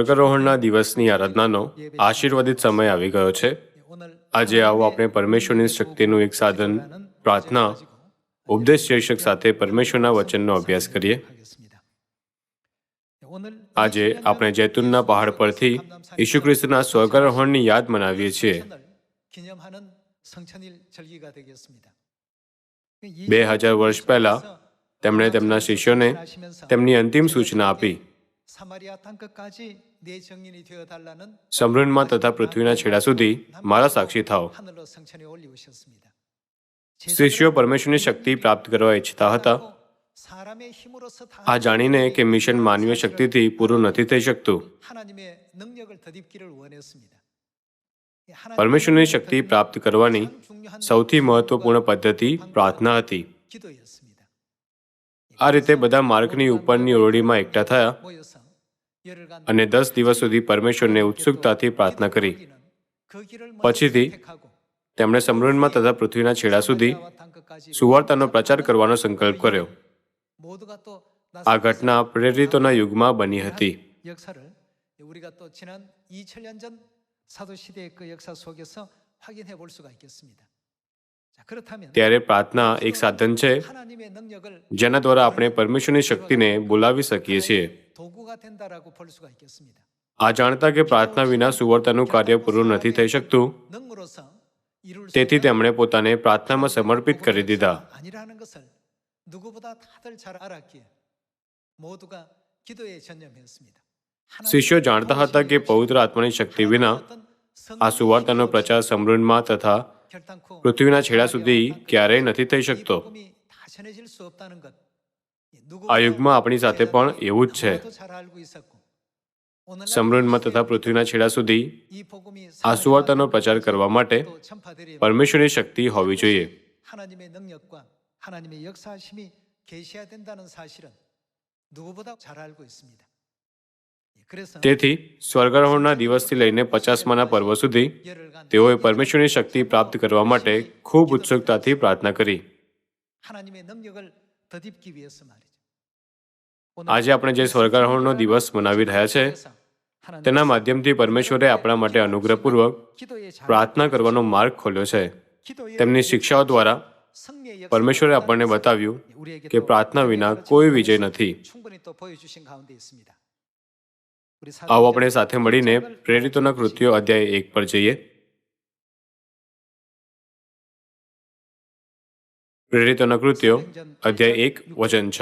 સ્વર્ગારોહણના દિવસની આરાધનાનો આશીર્વાદિત સમય આવી ગયો છે. આજે આવો આપણે પરમેશ્વરની શક્તિનું એક સાધન, પ્રાર્થના, ઉપદેશ શીર્ષક સાથે પરમેશ્વરના વચનનો અભ્યાસ કરીએ. આજે આપણે જૈતુનના પહાડ પરથી ઈસુ ખ્રિસ્તના સ્વર્ગારોહણની યાદ મનાવીએ છીએ. બે હજાર વર્ષ પહેલા તેમણે તેમના શિષ્યોને તેમની અંતિમ સૂચના આપી. સમૃદ્ધમાં તથા પૃથ્વીના છેડા સુધી મારા સાક્ષી થાઓ શિષ્યો પરમેશ્વરની શક્તિ પ્રાપ્ત કરવા ઈચ્છતા હતા આ જાણીને કે મિશન માનવીય શક્તિથી પૂરું નથી થઈ શકતું પરમેશ્વરની શક્તિ પ્રાપ્ત કરવાની સૌથી મહત્વપૂર્ણ પદ્ધતિ પ્રાર્થના હતી આ રીતે બધા માર્ગની ઉપરની ઓરડીમાં એકઠા થયા અને દસ દિવસ સુધી પરમેશ્વરને ઉત્સુકતાથી પ્રાર્થના કરી પછીથી તેમણે સમૃદ્ધમાં તથા પૃથ્વીના છેડા સુધી સુવાર્તાનો પ્રચાર કરવાનો સંકલ્પ કર્યો આ ઘટના પ્રેરિતોના યુગમાં બની હતી 역사를 우리가 또 지난 2000년 전 사도 시대의 그 역사 속에서 확인해 볼 수가 있겠습니다. ત્યારે પ્રાર્થના એક સાધન છે જેના દ્વારા આપણે પરમેશ્વરની શક્તિને બોલાવી શકીએ છીએ. આ જાણતા કે પ્રાર્થના વિના સુવર્તાનું કાર્ય પૂરું નથી થઈ શકતું. તેથી તેમણે પોતાને પ્રાર્થનામાં સમર્પિત કરી દીધા. શિષ્યો જાણતા હતા કે પવિત્ર આત્માની શક્તિ વિના આ સુવર્તાનો પ્રચાર સમૃદ્ધમાં તથા પૃથ્વીના છેડા સુધી ક્યારેય નથી થઈ શકતો 복음이 다 전해질 수 없다는 것. આ યુગમાં આપણી સાથે પણ એવું જ છે 잘 알고 있었고 오늘날 સમૃદ્ધમાં તથા પૃથ્વીના છેડા સુધી 이 복음이 આ સુવાર્તાનો પ્રચાર કરવા માટે 또 전파되려 પરમેશ્વરની શક્તિ હોવી જોઈએ 하나님의 능력과 하나님의 역사심이 계셔야 된다는 사실은 누구보다 잘 알고 있습니다. તેથી સ્વર્ગારોહણના દિવસથી લઈને પચાસમાના પર્વ સુધી તેઓએ પરમેશ્વરની શક્તિ પ્રાપ્ત કરવા માટે ખૂબ ઉત્સુકતાથી પ્રાર્થના કરી. આજે આપણે જે સ્વર્ગારોહણનો દિવસ મનાવી રહ્યા છે તેના માધ્યમથી પરમેશ્વરે આપણા માટે અનુગ્રહપૂર્વક પ્રાર્થના કરવાનો માર્ગ ખોલ્યો છે. તેમની શિક્ષાઓ દ્વારા પરમેશ્વરે આપણને બતાવ્યું કે પ્રાર્થના વિના કોઈ વિજય નથી. આવો આપણે સાથે મળીને પ્રેરિતોના કૃત્યો અધ્યાય એક પર જઈએ. પ્રેરિતોના કૃત્યો અધ્યાય એક વચન છ.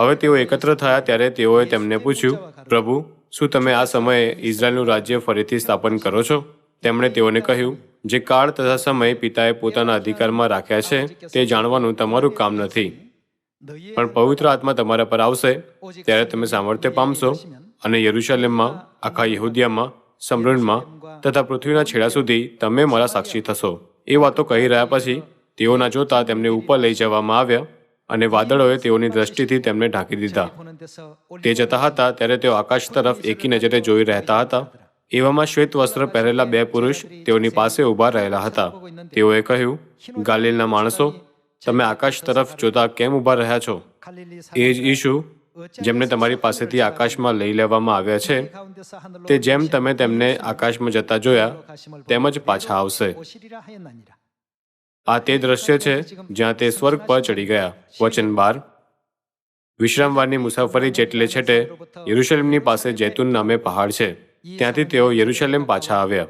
હવે તેઓ એકત્ર થયા ત્યારે તેઓએ તેમને પૂછ્યું પ્રભુ શું તમે આ સમયે ઇઝરાયલનું રાજ્ય ફરીથી સ્થાપન કરો છો? તેમણે તેઓને કહ્યું જે કાળ તથા સમય પિતાએ પોતાના અધિકારમાં રાખ્યા છે તે જાણવાનું તમારું કામ નથી. પણ પવિત્ર આત્મા તમારા પર આવશે ત્યારે તમે સામર્થ્ય પામશો. અને યરુશાલેમમાં, આખા યહુદિયામાં સમૃણમાં તથા પૃથ્વીના છેડા સુધી તમે મારા સાક્ષી થશો. એ વાતો કહી રહ્યા પછી તેઓના જોતા તેમને ઉપર લઈ જવામાં આવ્યા અને વાદળોએ તેઓની દ્રષ્ટિથી તેમને ઢાંકી દીધા. તે જતા હતા ત્યારે તેઓ આકાશ તરફ એકી નજરે જોઈ રહેતા હતા. એવામાં શ્વેત વસ્ત્ર પહેરેલા બે પુરુષ તેઓની પાસે ઊભા રહેલા હતા. તેઓએ કહ્યું, ગાલિલના માણસો, તમે આકાશ તરફ જોતા કેમ ઊભા રહ્યા છો? એ જ ઈશુ જેમને તમારી પાસેથી આકાશમાં લઈ લેવામાં આવ્યા છે, તે જેમ તમે તેમને આકાશમાં જતા જોયા તેમ જ પાછા આવશે. આ તે દ્રશ્ય છે જ્યાં તે સ્વર્ગ પર ચડી ગયા. વચન બાર. વિશ્રામવારની મુસાફરી જેટલે છેટે યરુશલેમની પાસે જૈતુન નામે પહાડ છે. ત્યાંથી તેઓ યરુશલેમ પાછા આવ્યા.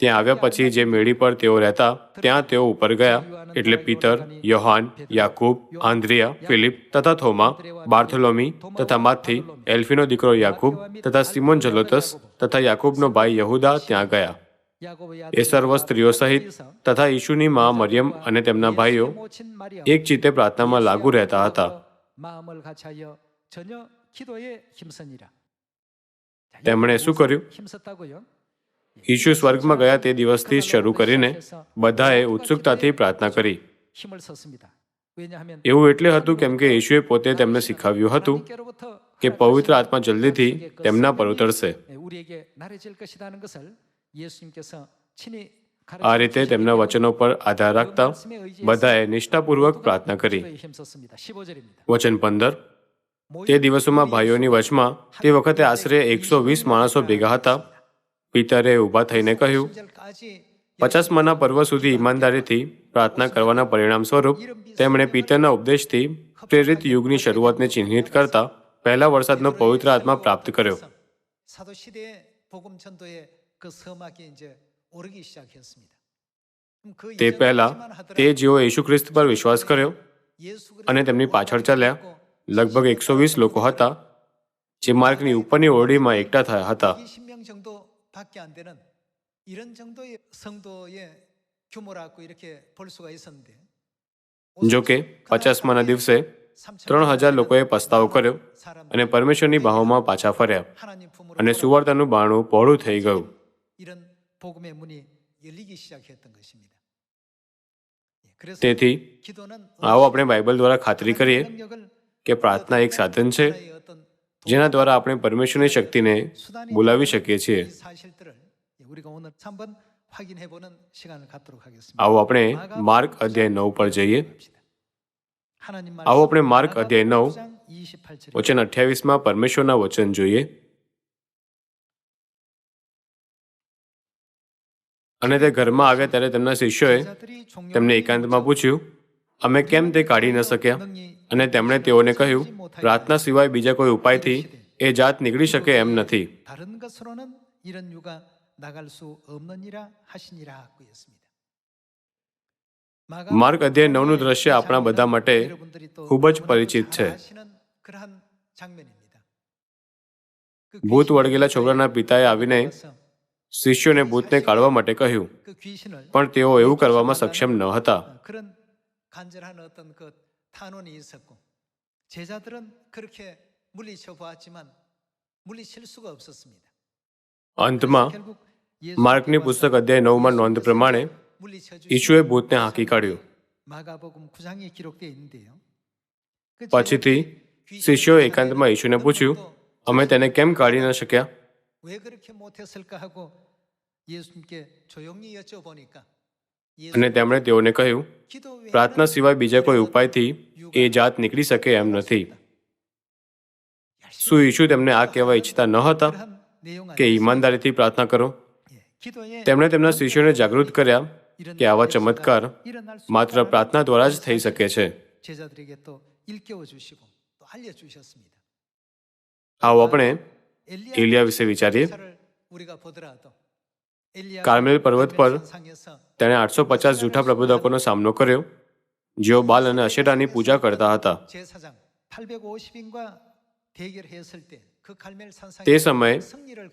ત્યાં આવ્યા પછી જે મેળી પર તેઓ રહેતા, ત્યાં તેઓ ઉપર ગયા, એટલે પિતર, યોહાન, યાકૂબ, આંદ્રિયા, ફિલિપ તથા થોમા, બાર્થોલોમી તથા માથી એલ્ફીનો દીકરો યાકૂબ તથા સિમોન જલોતસ તથા યાકૂબનો ભાઈ યહુદા ત્યાં ગયા. એ સર્વ સ્ત્રીઓ સહિત તથા ઈશુની મા મરિયમ અને તેમના ભાઈઓ એક ચિત્તે પ્રાર્થનામાં લાગુ રહેતા હતા. તેમણે શું કર્યું? ઈશુ સ્વર્ગમાં ગયા તે દિવસથી શરૂ કરીને બધાએ ઉત્સુકતાથી પ્રાર્થના કરી. એવું એટલે હતું કેમ કે ઈશુએ પોતે તેમને શીખવ્યું હતું કે પવિત્ર આત્મા જલ્દીથી તેમના પર ઉતરશે. આ રીતે તેમના વચનો પર આધાર રાખતા બધાએ નિષ્ઠાપૂર્વક પ્રાર્થના કરી. વચન પંદર. તે દિવસોમાં ભાઈઓની વચમાં તે વખતે આશરે એકસો વીસ માણસો ભેગા હતા. પિતરે ઊભા થઈને કહ્યું પચાસ મના પર્વ સુધી ઈમાનદારીથી પ્રાર્થના કરવાના પરિણામ સ્વરૂપ તેમણે પિતરના ઉપદેશથી પ્રેરિત યુગની શરૂઆતને ચિહ્નિત કરતા પહેલા વરસાદનો પવિત્ર આત્મા પ્રાપ્ત કર્યો. તે પહેલા તે જેઓ యేసు ખ્રિસ્ત પર વિશ્વાસ કર્યો અને તેમની પાછળ ચાલ્યા. લગભગ એકસો વીસ લોકો હતા જે માર્ગની ઉપરની ઓરડીમાં એકઠા થયા હતા. જો કે પચાસમાના દિવસે ત્રણ હજાર લોકોએ પસ્તાવો કર્યો અને પરમેશ્વરની બાહોમાં પાછા ફર્યા. અને સુવર્તાનું બાણું પહોળું થઈ ગયું. તેથી આવો આપણે બાઇબલ દ્વારા ખાતરી કરીએ. કે પ્રાર્થના એક સાધન છે, જેના દ્વારા આપણે પરમેશ્વરની શક્તિને બોલાવી શકીએ છીએ. આવો આપણે માર્ગ અધ્યાય નવ પર જઈએ. આવો આપણે માર્ક અધ્યાય નવ, વચન અઠ્યાવીસમાં પરમેશ્વરના વચન જોઈએ. અને તે ઘરમાં આવ્યા ત્યારે તેમના શિષ્યોએ તેમને એકાંતમાં પૂછ્યું અમે કેમ તે કાઢી ન શક્યા? અને તેમણે તેઓને કહ્યું પ્રાર્થના સિવાય બીજા કોઈ ઉપાયથી એ જાત નીકળી શકે એમ નથી. માર્ગ અધ્યાય નવનું દ્રશ્ય આપણા બધા માટે ખૂબ જ પરિચિત છે. ભૂત વળગેલા છોકરાના પિતાએ આવીને શિષ્યોને ભૂતને કાઢવા માટે કહ્યું, પણ તેઓ એવું કરવામાં સક્ષમ ન હતા. 간절한 어떤 그 탄원이 있었고 제자들은 그렇게 물리쳐 보았지만 물리칠 수가 없었습니다. અંતમાં 결국 માર્કની પુસ્તક અધ્યાય નવમાં નોંધ પ્રમાણે 물리쳐 ઈશુએ ભૂતને હાંકી કાઢ્યું 마가복음 9장에 기록되어 있는데요. 그 પછીથી 귀신을 શિષ્યોએ એકાંતમાં ઈશુને પૂછ્યું અમે તેને કેમ કાઢી ન શક્યા અને તેમણે તેઓને કહ્યું પ્રાર્થના સિવાય બીજા કોઈ ઉપાયથી એ જાત નીકળી શકે એમ નથી. શું ઈશુ તેમને આ કહેવા ઈચ્છતા ન હતા કે ઈમાનદારીથી પ્રાર્થના કરો? તેમણે તેમના શિષ્યોને જાગૃત કર્યા કે આવા ચમત્કાર માત્ર પ્રાર્થના દ્વારા જ થઈ શકે છે. આવો આપણે એલિયા વિશે વિચારીએ. કાર્મેલ પર્વત પર તેણે આઠસો પચાસ જૂઠા પ્રબોધકોનો સામનો કર્યો જેઓ બાલ અને અશેટાની પૂજા કરતા હતા. તે સમયે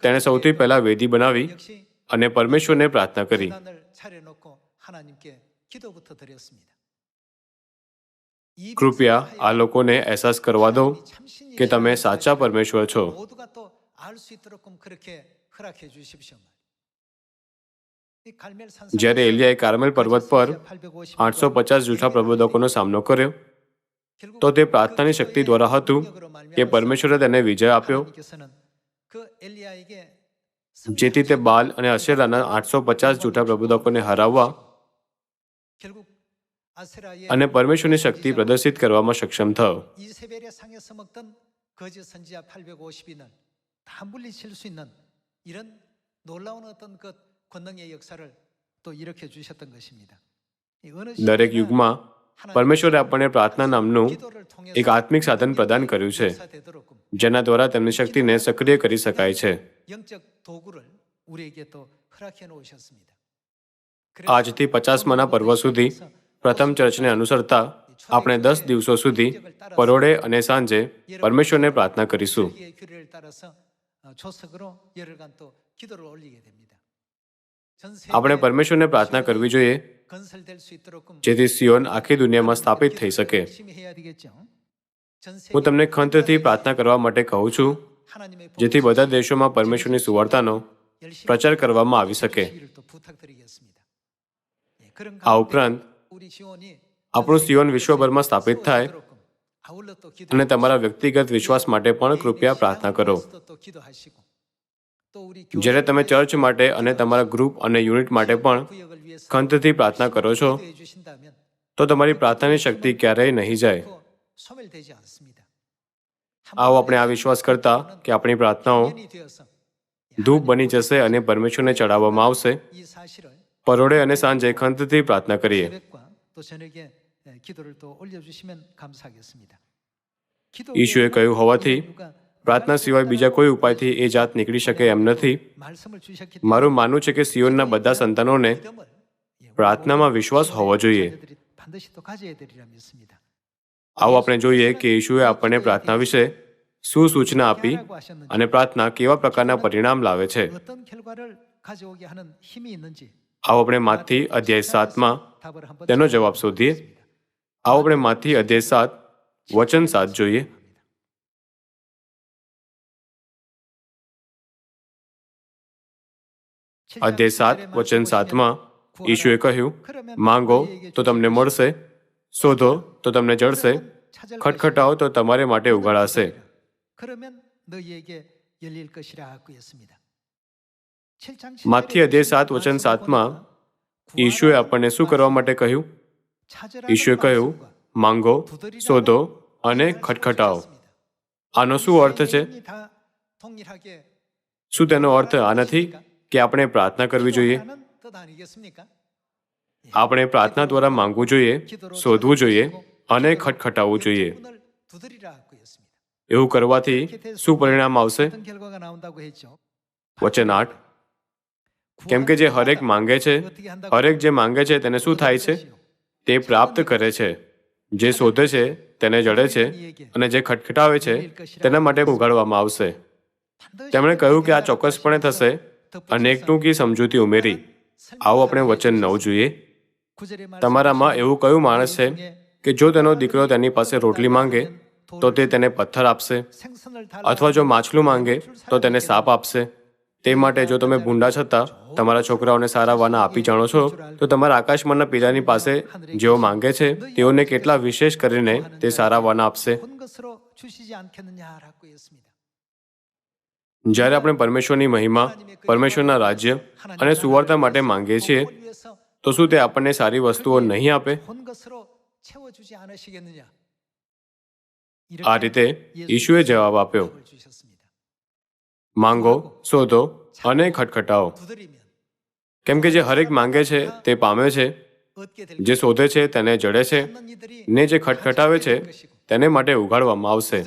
તેણે સૌથી પહેલા વેદી બનાવી અને પરમેશ્વરને પ્રાર્થના કરી. કૃપયા આ લોકોને અહેસાસ કરવા દો કે તમે સાચા પરમેશ્વર છો. જ્યારે એલિયાએ કાર્મેલ પર્વત પર આઠસો પચાસ જૂઠા પ્રબોધકોનો સામનો કર્યો. તો તે પ્રાર્થનાની શક્તિ દ્વારા હતું કે પરમેશ્વરે તેને વિજય આપ્યો. જેથી તે બાલ અને અશેરાના આઠસો પચાસ જૂઠા પ્રબોધકોને હરાવવા અને પરમેશ્વરની શક્તિ પ્રદર્શિત કરવામાં સક્ષમ થયો. દરેક યુગમાં પરમેશ્વરે આપણને પ્રાર્થના નામનું એક આત્મિક સાધન પ્રદાન કર્યું છે જેના દ્વારા તેમની શક્તિને સક્રિય કરી શકાય છે. આજથી પચાસમાના પર્વ સુધી પ્રથમ ચર્ચને અનુસરતા આપણે દસ દિવસો સુધી પરોડે અને સાંજે પરમેશ્વરને પ્રાર્થના કરીશું. આપણે પરમેશ્વરને પ્રાર્થના કરવી જોઈએ જેથી સિયોન આખી દુનિયામાં સ્થાપિત થઈ શકે. હું તમને ખંતથી પ્રાર્થના કરવા માટે કહું છું, જેથી બધા દેશોમાં પરમેશ્વરની સુવર્તાનો પ્રચાર કરવામાં આવી શકે. આ ઉપરાંત, આપણું સિયોન વિશ્વભરમાં સ્થાપિત થાય અને તમારા વ્યક્તિગત વિશ્વાસ માટે પણ કૃપયા પ્રાર્થના કરો. જ્યારે તમે ચર્ચ માટે અને તમારા ગ્રુપ અને યુનિટ માટે પણ ખંતથી પ્રાર્થના કરો છો તો તમારી પ્રાર્થનાની શક્તિ ક્યારેય નહીં જાય. આવો આપણે આ વિશ્વાસ કરતા કે આપણી પ્રાર્થનાઓ ધૂપ બની જશે અને પરમેશ્વરને ચડાવવામાં આવશે. પરોડે અને સાંજે ખંતથી પ્રાર્થના કરીએ. ઈશુએ કહ્યું હોવાથી પ્રાર્થના સિવાય બીજા કોઈ ઉપાયથી એ જાત નીકળી શકે એમ નથી. મારું માનવું છે કે સિયોનના બધા સંતાનોને પ્રાર્થનામાં વિશ્વાસ હોવો જોઈએ. આવો આપણે જોઈએ કે ઈશુએ આપણને પ્રાર્થના વિશે શું સૂચના આપી અને પ્રાર્થના કેવા પ્રકારના પરિણામ લાવે છે. આવો આપણે માથી અધ્યાય સાતમાં તેનો જવાબ શોધીએ. આવો આપણે માથી અધ્યાય સાત, વચન સાત જોઈએ. અધ્યાય સાત, વચન સાતમાં ઈશુએ કહ્યું, માંગો તો તમને મળશે, શોધો તો તમને જળશે, ખટખટાઓ તો તમારે માટે ઉગાડાશે માથી અધ્યાય સાત, વચન સાતમાં ઈશુએ આપણને શું કરવા માટે કહ્યું? ઈશુએ કહ્યું, માંગો, શોધો અને ખટખટાઓ. આનો શું અર્થ છે? શું તેનો અર્થ આનાથી? કે આપણે પ્રાર્થના કરવી જોઈએ? આપણે પ્રાર્થના દ્વારા માંગવું જોઈએ, શોધવું જોઈએ અને ખટખટાવવું જોઈએ. એવું કરવાથી શું પરિણામ આવશે? વચન આઠ. કેમ કે જે હરેક માંગે છે, હરેક જે માંગે છે તેને શું થાય છે? તે પ્રાપ્ત કરે છે. જે શોધે છે તેને જડે છે અને જે ખટખટાવે છે તેના માટે ઉગાડવામાં આવશે. તેમણે કહ્યું કે આ ચોક્કસપણે થશે. અને એક ટૂંકી સમજૂતી ઉમેરી, આવો આપણે વચન ન જોઈએ. તમારામાં એવું કયું માણસ છે કે જો તેનો દીકરો તેની પાસે રોટલી માંગે, તો તે તેને પથ્થર આપશે? અથવા જો માછલું માંગે, તો તેને સાપ આપશે? તે માટે જો તમે ભૂંડા છતાં તમારા છોકરાઓને સારા વાના આપી જાણો છો, તો તમારા આકાશમાંના પિતાની પાસે જેઓ માંગે છે, તેઓને કેટલા વિશેષ કરીને તે સારા વાના આપશે? જ્યારે આપણે પરમેશ્વરની મહિમા, પરમેશ્વરના રાજ્ય અને સુવાર્તા માટે માંગીએ છીએ, તો શું તે આપણને સારી વસ્તુઓ નહીં આપે? આ રીતે ઈશુએ જવાબ આપ્યો. માંગો, શોધો અને ખટખટાવો કેમ કે જે હરેક માંગે છે તે પામે છે, જે શોધે છે તેને જડે છે, ને જે ખટખટાવે છે તેને માટે ઉગાડવામાં આવશે.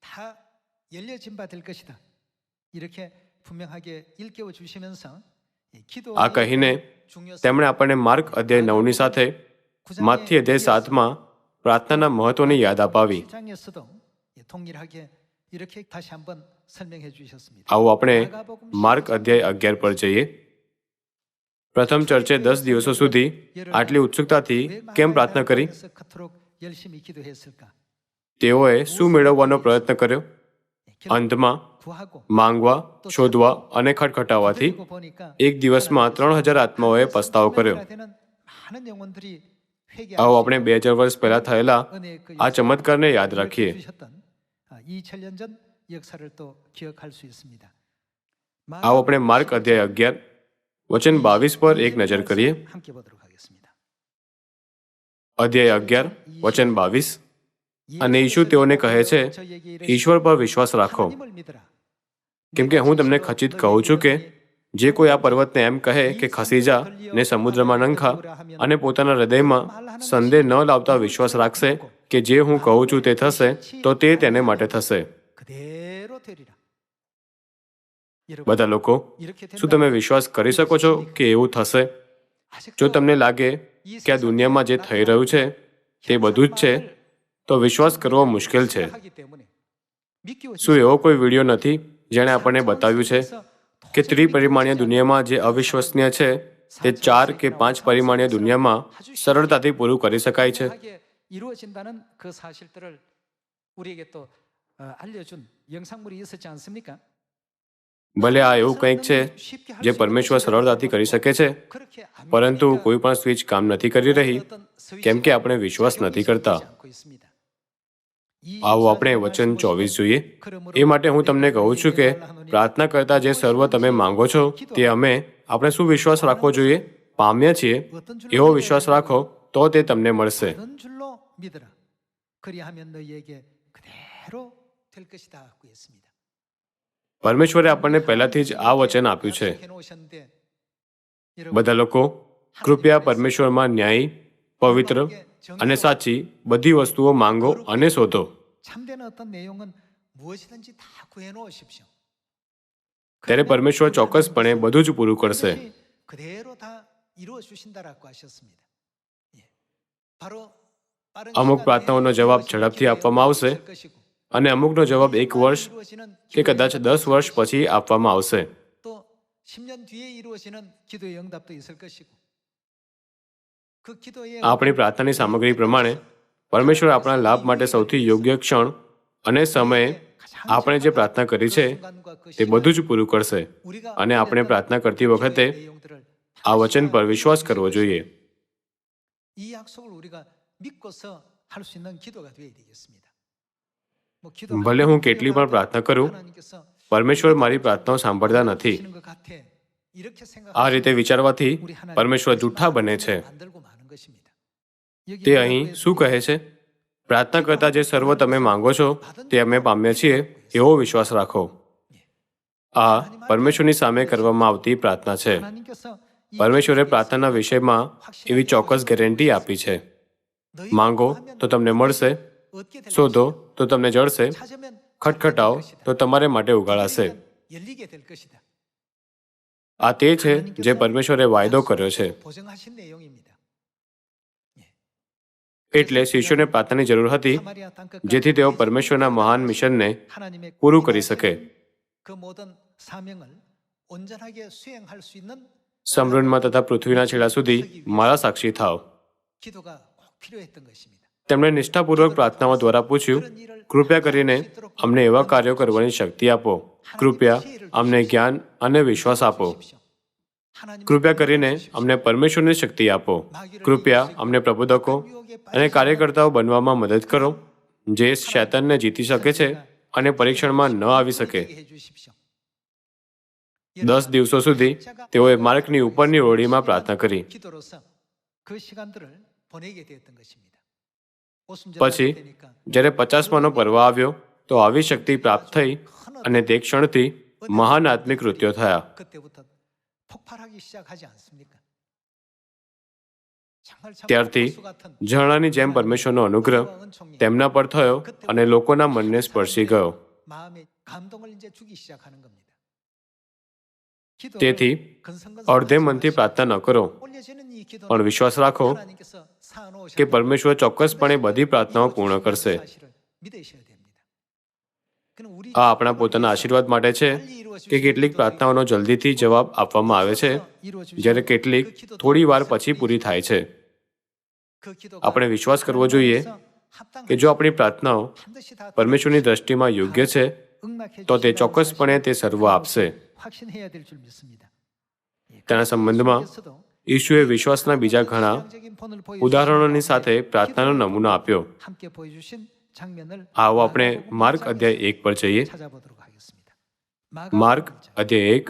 두드리는 이에게는 닫혀 있던 것이 다 열려진 바 될 것이다. 이렇게 분명하게 일깨워 주시면서 이 기도의 આ કહીને 중요성 તેમણે આપણને માર્ક અધ્યાય નવની સાથે માથી અધ્યાય સાતમાં પ્રાર્થનાના મહત્વની યાદ અપાવી 장에서도 동일하게 이렇게 다시 한번 설명해 주셨습니다. આવો આપણે માર્ક અધ્યાય અગિયાર પર જઈએ પ્રથમ ચર્ચે દસ દિવસો સુધી આટલી ઉત્સુકતાથી કેમ પ્રાર્થના કરી તેઓએ શું મેળવવાનો પ્રયત્ન કર્યો? અંતમાં, માંગવા, શોધવા અને ખટખટાવવાથી એક દિવસમાં ત્રણ હજાર આત્માઓએ પસ્તાવો કર્યો. આવો આપણે બે હજાર વર્ષ પહેલા થયેલા આ ચમત્કારને યાદ રાખીએ. આવો આપણે માર્ક અધ્યાય અગિયાર, વચન બાવીસ પર એક નજર કરીએ. અધ્યાય અગિયાર, વચન બાવીસ. અને ઈશુ તેઓને કહે છે, ઈશ્વર પર વિશ્વાસ રાખો. કેમ કે હું તમને ખચિત કહું છું કે જે કોઈ આ પર્વતને એમ કહે કે ખસી જા ને સમુદ્રમાં નંખા અને પોતાના હૃદયમાં સંદેહ ન લાવતા વિશ્વાસ રાખશે કે જે હું કહું છું તે થશે, તો તે તેને માટે થશે. બધા લોકો, શું તમે વિશ્વાસ કરી શકો છો કે એવું થશે? જો તમને લાગે કે આ દુનિયામાં જે થઈ રહ્યું છે, તે બધું જ છે તો વિશ્વાસ કરવો મુશ્કેલ છે. શું એવો કોઈ વીડિયો નથી જેણે આપણને બતાવ્યું છે કે ત્રિપરિમાણીય દુનિયામાં જે અવિશ્વસનીય છે તે ચાર કે પાંચ પરિમાણીય દુનિયામાં સરળતાથી પૂરું કરી શકાય છે? ભલે આ એવું કંઈક છે જે પરમેશ્વર સરળતાથી કરી શકે છે પરંતુ કોઈ પણ સ્વિચ કામ નથી કરી રહી કેમ કે આપણે વિશ્વાસ નથી કરતા. આવો આપણે વચન ચોવીસ જોઈએ. એ માટે હું તમને કહું છું કે પ્રાર્થના કરતા જે સર્વ તમે માંગો છો તે અમે, આપણે શું વિશ્વાસ રાખવો જોઈએ? પામ્યા છીએ. એવો વિશ્વાસ રાખો, તો તે તમને મળશે. પરમેશ્વરે આપણને પહેલાથી જ આ વચન આપ્યું છે. બધા લોકો, કૃપયા પરમેશ્વરમાં ન્યાય, પવિત્ર અને સાચી બધી વસ્તુઓ માંગો અને શોધો. ત્યારે પરમેશ્વર ચોક્કસપણે બધું જ પૂરું કરશે. અમુક પ્રાર્થનાઓનો જવાબ ઝડપથી આપવામાં આવશે અને અમુકનો જવાબ એક વર્ષ કે કદાચ દસ વર્ષ પછી આપવામાં આવશે. આપણી પ્રાર્થનાની સામગ્રી પ્રમાણે પરમેશ્વર આપણા લાભ માટે સૌથી યોગ્ય ક્ષણ અને સમયે આપણે જે પ્રાર્થના કરી છે તે બધું જ પૂરું કરશે. અને આપણે પ્રાર્થના કરતી વખતે આ વચન પર વિશ્વાસ કરવો જોઈએ. ભલે હું કેટલી પણ પ્રાર્થના કરું પરમેશ્વર મારી પ્રાર્થનાઓ સાંભળતા નથી. આ રીતે વિચારવાથી પરમેશ્વર જૂઠા બને છે. તે અહીં શું કહે છે? પ્રાર્થના કરતાં જે સર્વ તમે માંગો છો તે અમે પામ્યા છીએ એવો વિશ્વાસ રાખો. આ પરમેશ્વરની સામે કરવામાં આવતી પ્રાર્થના છે. પરમેશ્વરે પ્રાર્થના વિષયમાં એવી ચોક્કસ ગેરંટી આપી છે. માંગો તો તમને મળશે શોધો તો તમને જળશે ખટખટાઓ તો તમારે માટે ઉગાડાશે. આ તે છે જે પરમેશ્વરે વાયદો કર્યો છે. એટલે શિષ્યોને પાતાની જરૂર હતી જેથી તેઓ પરમેશ્વરના મહાન મિશનને પૂરું કરી શકે. સમૃદ્ધમાં તથા પૃથ્વીના છેડા સુધી મારા સાક્ષી થાવ તેમણે નિષ્ઠાપૂર્વક પ્રાર્થનાઓ દ્વારા પૂછ્યું કૃપયા કરીને અમને એવા કાર્યો કરવાની શક્તિ આપો. કૃપયા અમને જ્ઞાન અને વિશ્વાસ આપો. કૃપયા કરીને અમને પરમેશ્વરની શક્તિ આપો. કૃપયા અમને પ્રબોધકો અને કાર્યકર્તાઓ બનવામાં મદદ કરો જે શૈતાનને જીતી શકે છે અને પરીક્ષણમાં ન આવી શકે. દસ દિવસો સુધી તેઓએ માર્ગની ઉપરની ઓળીમાં પ્રાર્થના કરી. પછી જ્યારે પચાસમાનો પર્વ આવ્યો તો આવી શક્તિ પ્રાપ્ત થઈ અને તે ક્ષણથી મહાન આત્મિક કૃત્યો થયા. 폭발하기 시작하지 않습니까? 정말 참 ત્યારથી 폭포수 같은 ઝરણાની જેમ પરમેશ્વરનો અનુગ્રહ 은총이 તેમના પર થયો અને લોકોના મનને સ્પર્શી ગયો 마음에 감동을 이제 주기 시작하는 겁니다. તેથી 근성근성 અડધે મનથી પ્રાર્થના ન કરો 올려지는 이 기도는 પણ વિશ્વાસ રાખો 하나님께서 쌓아놓으신 કે પરમેશ્વર ચોક્કસપણે બધી પ્રાર્થનાઓ પૂર્ણ કરશે આ આપણા પોતાના આશીર્વાદ માટે છે કે કેટલીક પ્રાર્થનાઓનો જલ્દીથી જવાબ આપવામાં આવે છે જ્યારે કેટલીક થોડી વાર પછી પૂરી થાય છે. આપણે વિશ્વાસ કરવો જોઈએ કે જો આપણી પ્રાર્થનાઓ પરમેશ્વરની દ્રષ્ટિમાં યોગ્ય છે તો તે ચોક્કસપણે તે સર્વ આપશે. તેના સંબંધમાં ઈશુએ વિશ્વાસના બીજા ઘણા ઉદાહરણોની સાથે પ્રાર્થનાનો નમૂનો આપ્યો. આવો આપણે માર્ક અધ્યાય એક પર જઈએ. માર્ક અધ્યાય એક.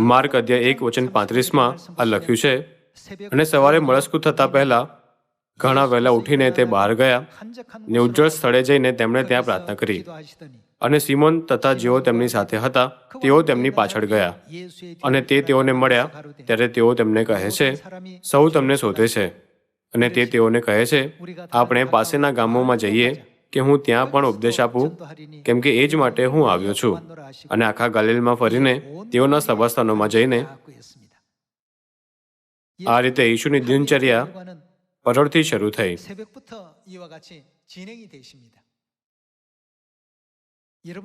માર્ક અધ્યાય એક વચન પાંત્રીસમાં આ લખ્યું છે અને સવારે મળસ્કુ થતા પહેલા ઘણા વહેલા ઉઠીને તે બહાર ગયા ને ઉજ્જવળ સ્થળે જઈને તેમણે ત્યાં પ્રાર્થના કરી. અને સિમોન તથા જેઓ તેમની સાથે હતા તેઓ તેમની પાછળ ગયા. અને તે તેઓને મળ્યા ત્યારે તેઓ તેમને કહે છે સૌ તમને શોધે છે. અને તે તેઓને કહે છે, આપણે પાસેના ગામોમાં જઈએ કે હું ત્યાં પણ ઉપદેશ આપું, કેમ કે એ જ માટે હું આવ્યો છું. અને આખા ગાલિલમાં ફરીને તેઓના સભાસ્થાનોમાં જઈને આ રીતે ઈશુની દિનચર્યા પરોળથી શરૂ થઈ.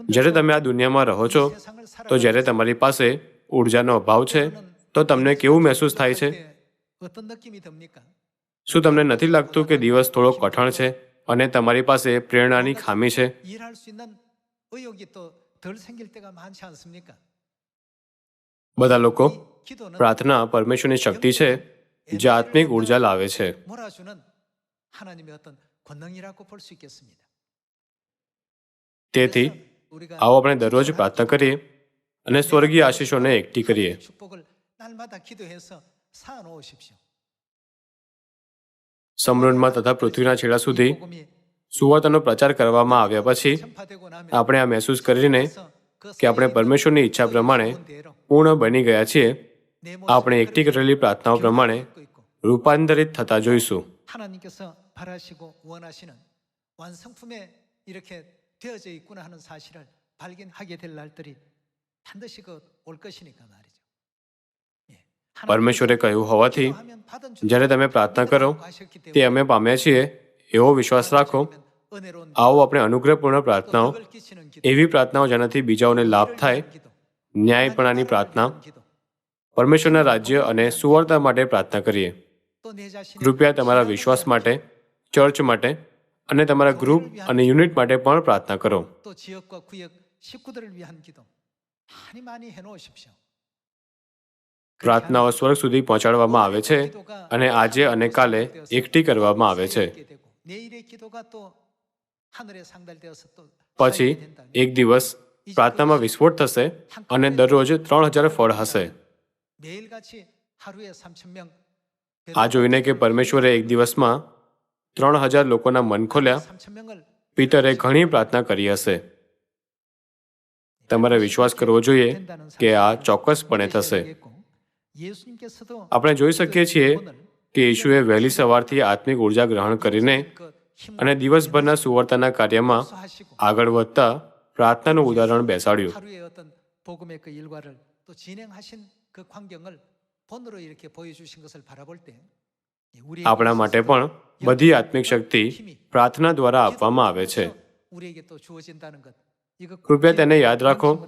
જ્યારે તમે આ દુનિયામાં રહો છો, તો જ્યારે તમારી પાસે ઉર્જાનો અભાવ છે, તો તમને કેવું મહેસૂસ થાય છે? શું તમને નથી લાગતું કે દિવસ થોડો કઠણ છે અને તમારી પાસે પ્રેરણાની ખામી છે? બધા લોકો પ્રાર્થના પરમેશ્વરની શક્તિ છે જે આત્મિક ઊર્જા લાવે છે. તેથી આવો આપણે દરરોજ પ્રાર્થના કરીએ અને સ્વર્ગીય આશીષોને એકઠી કરીએ. 축복을 날마다 기도해서 쌓아 놓으십시오. સમૃદ્ધમાં તથા પૃથ્વીના છેડા સુધી 복음이 સુવાર્તાનો પ્રચાર કરવામાં આવ્યા પછી 전파되고 나면 આપણે આ મહેસૂસ કરીને 그 કે આપણે પરમેશ્વરની ઈચ્છા પ્રમાણે 대로 પૂર્ણ બની ગયા છીએ 내 આપણે એકઠી કરેલી પ્રાર્થનાઓ પ્રમાણે 모습을 있고 રૂપાંતરિત થતા જોઈશું 하나님께서 바라시고 원하시는 완성품에 이렇게 되어져 있구나 하는 사실을 발견하게 될 날들이 반드시 그 올 것이니까 말이죠. પરમેશ્વરે કહ્યું હોવાથી, જ્યારે તમે પ્રાર્થના કરો, તે અમે પામ્યા છીએ, એવો વિશ્વાસ રાખો. આવો આપણે અનુગ્રહપૂર્ણ પ્રાર્થનાઓ, એવી પ્રાર્થનાઓ જેનાથી બીજાઓને લાભ થાય, ન્યાયપણાની પ્રાર્થના, પરમેશ્વરના રાજ્ય અને સુવર્તા માટે પ્રાર્થના કરીએ. કૃપયા તમારા વિશ્વાસ માટે, ચર્ચ માટે અને તમારા ગ્રુપ અને યુનિટ માટે પણ પ્રાર્થના કરો. પ્રાર્થનાઓ સ્વર્ગ સુધી પહોંચાડવામાં આવે છે અને આજે અને કાલે એકઠી કરવામાં આવે છે. પછી એક દિવસ પ્રાર્થનામાં વિસ્ફોટ થશે અને દરરોજ ત્રણ હજાર ફળ હશે. આ જોઈને કે પરમેશ્વરે એક દિવસમાં ત્રણ હજાર લોકોના મન ખોલ્યા. પિતરે ઘણી પ્રાર્થના કરી હશે. તમારે વિશ્વાસ કરવો જોઈએ કે આ ચોક્કસપણે થશે. આપણે જોઈ શકીએ છીએ કે યીશુએ વહેલી સવારથી આત્મિક ઊર્જા ગ્રહણ કરીને અને દિવસભરના સુવર્તાના કાર્યમાં આગળ વધતા પ્રાર્થનાનું ઉદાહરણ બેસાડ્યું. આપણા માટે પણ બધી આત્મિક શક્તિ પ્રાર્થના દ્વારા આપવામાં આવે છે. કૃપયા તેને યાદ રાખો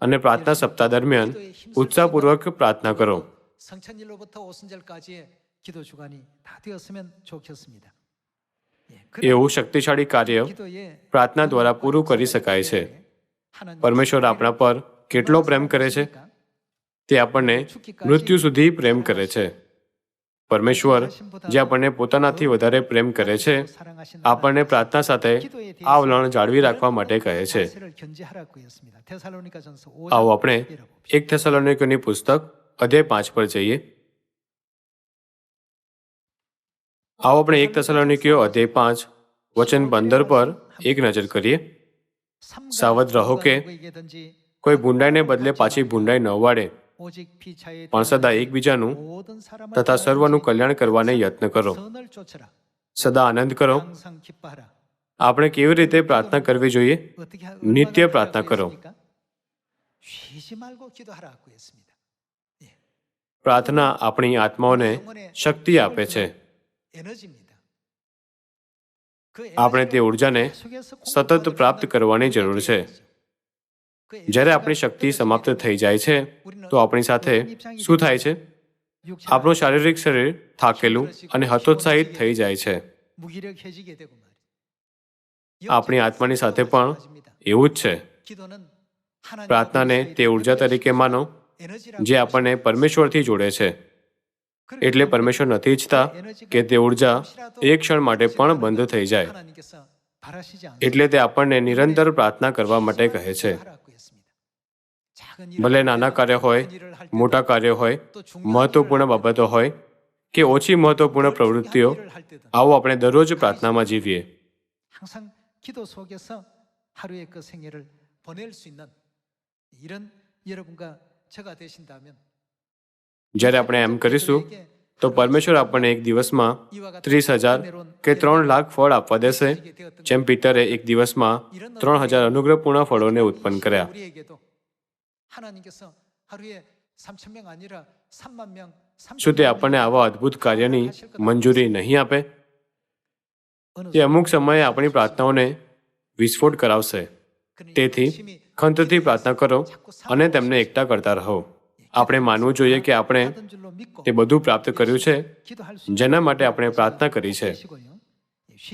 અને પ્રાર્થના સપ્તાહ દરમિયાન ઉત્સાહપૂર્વક પ્રાર્થના કરો. એવું શક્તિશાળી કાર્ય પ્રાર્થના દ્વારા પૂરું કરી શકાય છે. પરમેશ્વર આપણા પર કેટલો પ્રેમ કરે છે? તે આપણને મૃત્યુ સુધી પ્રેમ કરે છે. પરમેશ્વર, જે આપણને પોતાનાથી વધારે પ્રેમ કરે છે, આપણને પ્રાર્થના સાથે આ વલણ જાળવી રાખવા માટે કહે છે. આવો આપણે એક થેસલોનિકોની પુસ્તક, અધ્યાય પાંચ પર જઈએ. આવો આપણે એક થેસલોનિકીઓ અધ્યાય પાંચ, વચન પંદર પર એક નજર કરીએ. સાવધ રહો કે કોઈ ભૂંડાઈને બદલે પાછી ભૂંડાઈ ન વાળે. પણ સદા એકબીજાનું તથા સર્વનું કલ્યાણ કરવાને યત્ન કરો. સદા આનંદ કરો. આપણે કેવી રીતે પ્રાર્થના કરવી જોઈએ? નિત્ય પ્રાર્થના કરો. પ્રાર્થના આપણી આત્માઓને શક્તિ આપે છે. આપણે તે ઉર્જાને સતત પ્રાપ્ત કરવાની જરૂર છે. જ્યારે આપણી શક્તિ સમાપ્ત થઈ જાય છે, તો આપણી સાથે શું થાય છે? આપણું શારીરિક શરીર થાકેલું અને હતોત્સાહિત થઈ જાય છે. આપણી આત્માની સાથે પણ એવું જ છે. પ્રાર્થનાને તે ઊર્જા તરીકે માનો, જે આપણને પરમેશ્વરથી જોડે છે. એટલે પરમેશ્વર નથી ઈચ્છતા કે તે ઊર્જા એક ક્ષણ માટે પણ બંધ થઈ જાય. એટલે તે આપણને નિરંતર પ્રાર્થના કરવા માટે કહે છે. ભલે નાના કાર્ય હોય મોટા કાર્ય હોય મહત્વપૂર્ણ બાબતો હોય કે ઓછી મહત્વપૂર્ણ પ્રવૃત્તિઓ આવો આપણે દરરોજ પ્રાર્થનામાં જીવીએ. જ્યારે આપણે એમ કરીશું તો પરમેશ્વર આપણને એક દિવસમાં ત્રીસ હજાર કે ત્રણ લાખ ફળ આપવા દેશે જેમ પીટરે એક દિવસમાં ત્રણ હજાર અનુગ્રહપૂર્ણ ફળોને ઉત્પન્ન કર્યા. શું તે આપણને આવા અદ્ભુત કાર્યની મંજૂરી નહીં આપે? તે અમુક સમયે આપણી પ્રાર્થનાઓને વિસ્ફોટ કરાવશે. તેથી ખંતથી પ્રાર્થના કરો અને તેમને એકઠા કરતા રહો. આપણે માનવું જોઈએ કે આપણે તે બધું પ્રાપ્ત કર્યું છે જેના માટે આપણે પ્રાર્થના કરી છે.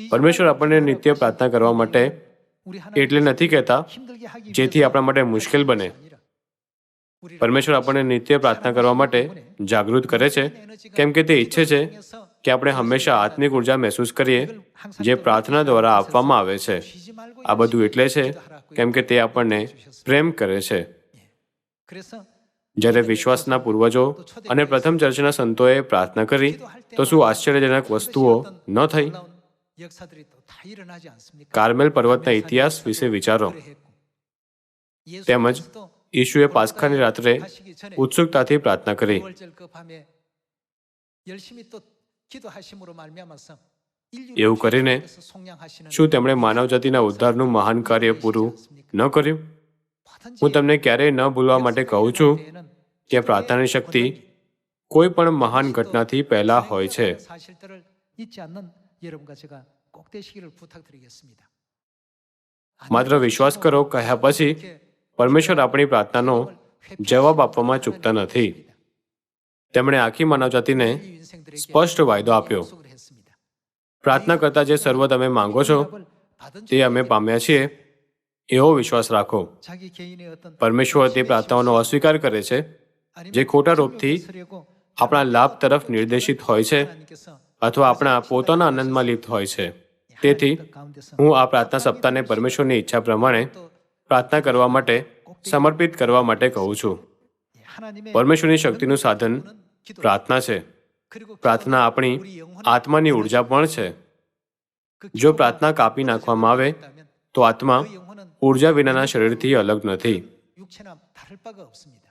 પરમેશ્વર આપણને નિત્ય પ્રાર્થના કરવા માટે એટલે નથી કહેતા જેથી આપણા માટે મુશ્કેલ બને. પરમેશ્વર આપણને નિત્ય પ્રાર્થના કરવા માટે જાગૃત કરે છે. કેમ કે તે ઈચ્છે છે કે આપણે હંમેશા આત્મિક ઊર્જા મહેસૂસ કરીએ જે પ્રાર્થના દ્વારા આપવામાં આવે છે. આ બધું એટલે છે કેમ કે તે આપણને પ્રેમ કરે છે. જ્યારે વિશ્વાસના પૂર્વજો અને પ્રથમ ચર્ચના સંતોએ પ્રાર્થના કરી તો શું આશ્ચર્યજનક વસ્તુઓ ન થઈ? કાર્મેલ પર્વતના ઇતિહાસ વિશે વિચારો. તેમજ ઈશુએ પાસ્ખાની રાત્રે ઉત્સુકતાથી પ્રાર્થના કરી 월절 그 밤에 열심히 또 기도하심으로 말미암아서 એવું કરીને શું તેમણે માનવજાતિના ઉદ્ધારનું મહાન કાર્ય પૂરું ન કર્યું હું તમને ક્યારેય ન ભૂલવા માટે કહું છું કે પ્રાર્થનાની શક્તિ કોઈ પણ મહાન ઘટનાથી પહેલા હોય છે 사실들을 잊지 않는 여러분과 제가 꼭 되시기를 부탁드리겠습니다. માત્ર વિશ્વાસ કરો કહ્યા પછી પરમેશ્વર આપણી પ્રાર્થનાનો જવાબ આપવામાં ચૂકતા નથી. તેમણે આખી માનવજાતિને સ્પષ્ટ વાયદો આપ્યો. પ્રાર્થના કરતા જે સર્વ તમે માંગો છો, તે અમે પામ્યા છીએ. એવો વિશ્વાસ રાખો. પરમેશ્વર તે પ્રાર્થનાઓનો અસ્વીકાર કરે છે, જે ખોટા રૂપથી આપણા લાભ તરફ નિર્દેશિત હોય છે અથવા આપણા પોતાના આનંદમાં લિપ્ત હોય છે. તેથી હું આ પ્રાર્થના સપ્તાહને પરમેશ્વરની ઈચ્છા પ્રમાણે પ્રાર્થના કરવા માટે, સમર્પિત કરવા માટે કહું છું. પરમેશ્વરની શક્તિનું સાધન પ્રાર્થના છે. પ્રાર્થના આપણી આત્માની ઊર્જા પણ છે. જો પ્રાર્થના કાપી નાખવામાં આવે, તો આત્મા ઊર્જા વિનાના શરીરથી અલગ નથી.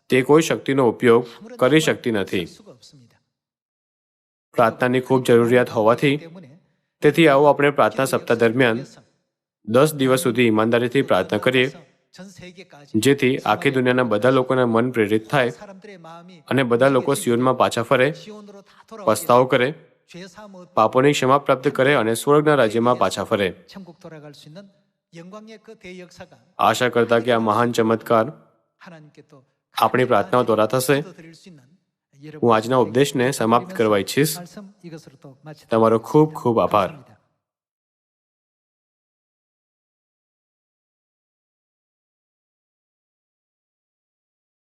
તે કોઈ શક્તિનો ઉપયોગ કરી શકતી નથી. પ્રાર્થનાની ખૂબ જરૂરિયાત હોવાથી, તેથી આવો આપણે પ્રાર્થના સપ્તાહ દરમિયાન દસ દિવસ સુધી ઈમાનદારીથી પ્રાર્થના કરીએ, જેથી આખી દુનિયાના બધા લોકોના મન પ્રેરિત થાય અને બધા લોકો સિયોનમાં પાછા ફરે, પસ્તાવો કરે, પાપોની ક્ષમા પ્રાપ્ત કરે અને સ્વર્ગના રાજ્યમાં પાછા ફરે. આશા કરતા કે આ મહાન ચમત્કાર આપણી પ્રાર્થનાઓ દ્વારા થશે. હું આજના ઉપદેશને સમાપ્ત કરવા ઈચ્છીશ. તમારો ખૂબ ખૂબ આભાર.